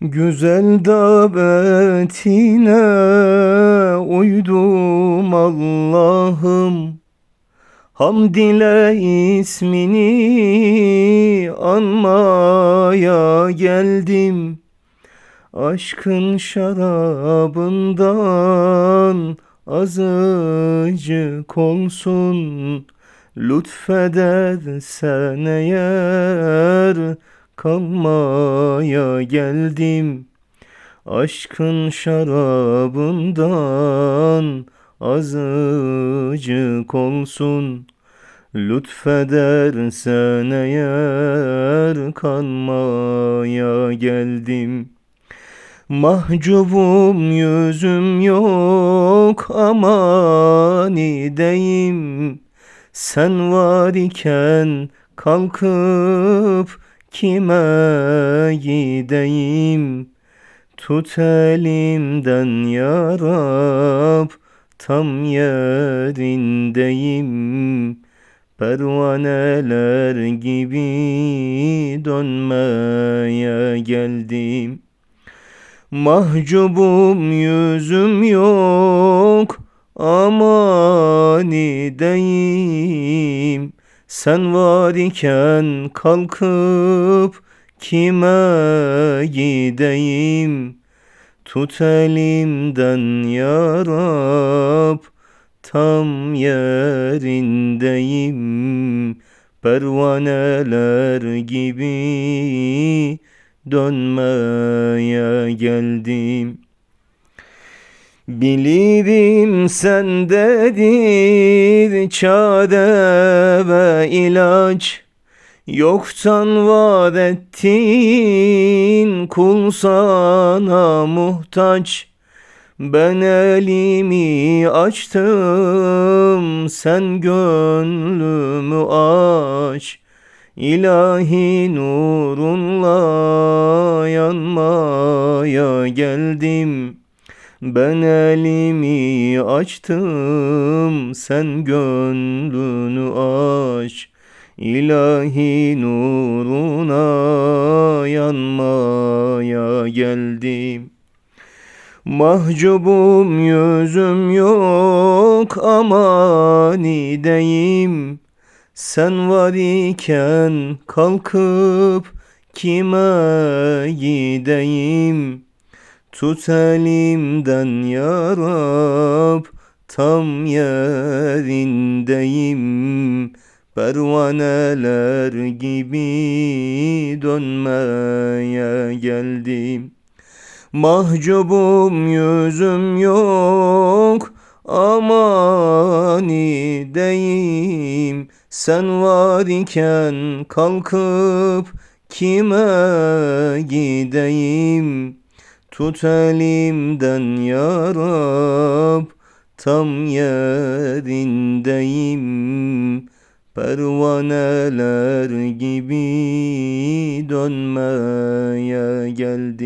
Güzel davetine uydum Allah'ım. Hamd ile ismini anmaya geldim. Aşkın şarabından azıcık olsun. Lütfedersen eğer kalmaya geldim. Aşkın şarabından azıcık olsun. Lütfedersen eğer kanmaya geldim. Mahcubum yüzüm yok aman ideyim. Sen var iken kalkıp kime gideyim Tut elimden ya Rab tam yerindeyim. Pervaneler gibi dönmeye geldim. Mahcubum yüzüm yok aman ideyim Sen var iken kalkıp kime gideyim? Tut elimden ya Rab tam yerindeyim. Pervaneler gibi dönmeye geldim Bilirim sendedir çare ve ilaç. Yoktan var ettin kul sana muhtaç. Ben elimi açtım sen gönlümü aç. İlahi nurunla yanmaya geldim Ben elimi açtım sen gönlünü aç. İlahi nuruna yanmaya geldim. Mahcubum yüzüm yok aman ideyim. Sen var iken kalkıp kime gideyim Tut elimden ya Rab tam yerindeyim. Pervaneler gibi dönmeye geldim. Mahcubum yüzüm yok aman ideyim. Sen var iken kalkıp kime gideyim Tut elimden ya Rab tam yerindeyim. Pervaneler gibi dönmeye geldim